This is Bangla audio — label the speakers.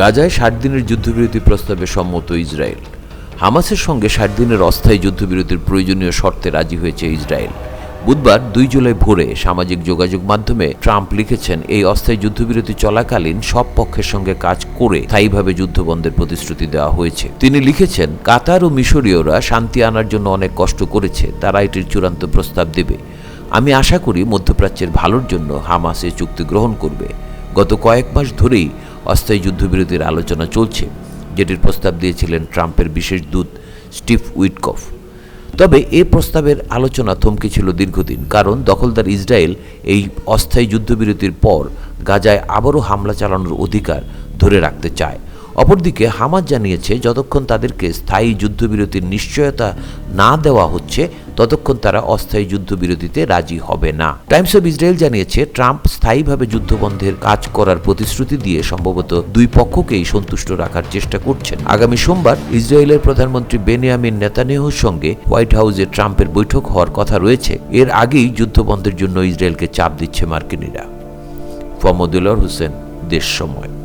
Speaker 1: গাজায় ষাট দিনের যুদ্ধবিরতি প্রস্তাবে সম্মত ইসরায়েল হামাসের সঙ্গে ষাট দিনের অস্থায়ী যুদ্ধবিরতির প্রয়োজনীয় শর্তে রাজি হয়েছে ইসরায়েল বুধবার দুই জুলাই ভোরে সামাজিক যোগাযোগ মাধ্যমে ট্রাম্প লিখেছেন এই অস্থায়ী যুদ্ধবিরতি চলাকালীন সব পক্ষের সঙ্গে কাজ করে স্থায়ীভাবে যুদ্ধবন্ধের প্রতিশ্রুতি দেওয়া হয়েছে তিনি লিখেছেন কাতার ও মিশরীয়রা শান্তি আনার জন্য অনেক কষ্ট করেছে তারা এটির চূড়ান্ত প্রস্তাব দেবে আমি আশা করি মধ্যপ্রাচ্যের ভালোর জন্য হামাস এ চুক্তি গ্রহণ করবে গত কয়েক মাস ধরেই অস্থায়ী যুদ্ধবিরতির আলোচনা চলছে যেটির প্রস্তাব দিয়েছিলেন ট্রাম্পের বিশেষ দূত স্টিভ উইটকফ তবে এ প্রস্তাবের আলোচনা থমকে ছিল দীর্ঘদিন কারণ দখলদার ইসরায়েল এই অস্থায়ী যুদ্ধবিরতির পর গাজায় আবারও হামলা চালানোর অধিকার ধরে রাখতে চায় অপরদিকে হামাজ জানিয়েছে যতক্ষণ তাদেরকে স্থায়ী যুদ্ধবিরতির নিশ্চয়তা না দেওয়া হচ্ছে ততক্ষণ তারা অস্থায়ী যুদ্ধবিরতিতে রাজি হবে না টাইমস অব ইসরায়েল জানিয়েছে ট্রাম্প স্থায়ীভাবে যুদ্ধবন্ধের কাজ করার প্রতিশ্রুতি দিয়ে সম্ভবত দুই পক্ষকেই সন্তুষ্ট রাখার চেষ্টা করছেন আগামী সোমবার ইসরায়েলের প্রধানমন্ত্রী বেনিয়ামিন নেতানিয়াহুর সঙ্গে হোয়াইট হাউসে ট্রাম্পের বৈঠক হওয়ার কথা রয়েছে এর আগেই যুদ্ধবন্ধের জন্য ইসরায়েলকে চাপ দিচ্ছে মার্কিনিরা ফমদুল্লার হোসেন দেশ সময়